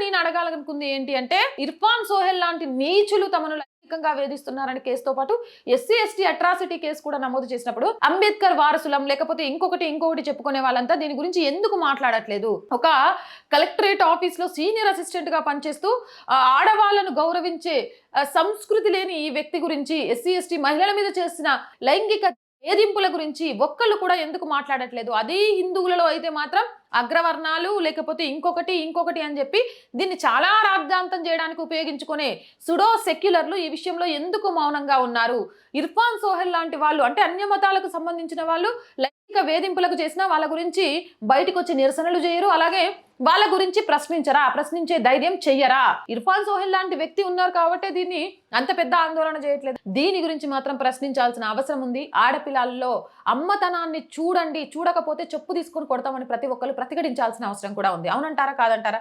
నేను అడగాలనుకుంది ఏంటి అంటే ఇర్ఫాన్ సోహెల్ లాంటి నీచులు తమను లైంగికంగా వేధిస్తున్నారని కేసుతో పాటు ఎస్సీ ఎస్టీ అట్రాసిటీ కేసు కూడా నమోదు చేసినప్పుడు అంబేద్కర్ వారసులం లేకపోతే ఇంకొకటి ఇంకొకటి చెప్పుకునే వాళ్ళంతా దీని గురించి ఎందుకు మాట్లాడట్లేదు? ఒక కలెక్టరేట్ ఆఫీస్లో సీనియర్ అసిస్టెంట్గా పనిచేస్తూ ఆడవాళ్ళను గౌరవించే సంస్కృతి లేని ఈ వ్యక్తి గురించి ఎస్సీ ఎస్టీ మహిళల మీద చేసిన లైంగిక వేధింపుల గురించి ఒక్కళ్ళు కూడా ఎందుకు మాట్లాడట్లేదు? అదే హిందువులలో అయితే మాత్రం అగ్రవర్ణాలు లేకపోతే ఇంకొకటి ఇంకొకటి అని చెప్పి దీన్ని చాలా రాద్ధాంతం చేయడానికి ఉపయోగించుకునే సుడో సెక్యులర్లు ఈ విషయంలో ఎందుకు మౌనంగా ఉన్నారు? ఇర్ఫాన్ సోహెల్ లాంటి వాళ్ళు అంటే అన్య మతాలకు సంబంధించిన వాళ్ళు లైంగిక వేధింపులకు చేసిన వాళ్ళ గురించి బయటకు వచ్చి నిరసనలు చేయరు. అలాగే వాళ్ళ గురించి ప్రశ్నించరా? ప్రశ్నించే ధైర్యం చెయ్యరా? ఇర్ఫాన్ సోహెల్ లాంటి వ్యక్తి ఉన్నారు కాబట్టి దీన్ని అంత పెద్ద ఆందోళన చేయట్లేదు. దీని గురించి మాత్రం ప్రశ్నించాల్సిన అవసరం ఉంది. ఆడపిల్లల్లో అమ్మతనాన్ని చూడండి చూడకపోతే చెప్పు తీసుకొని కొడతామని ప్రతి ఒక్కరు ప్రతిఘటించాల్సిన అవసరం కూడా ఉంది. అవునంటారా? కాదంటారా?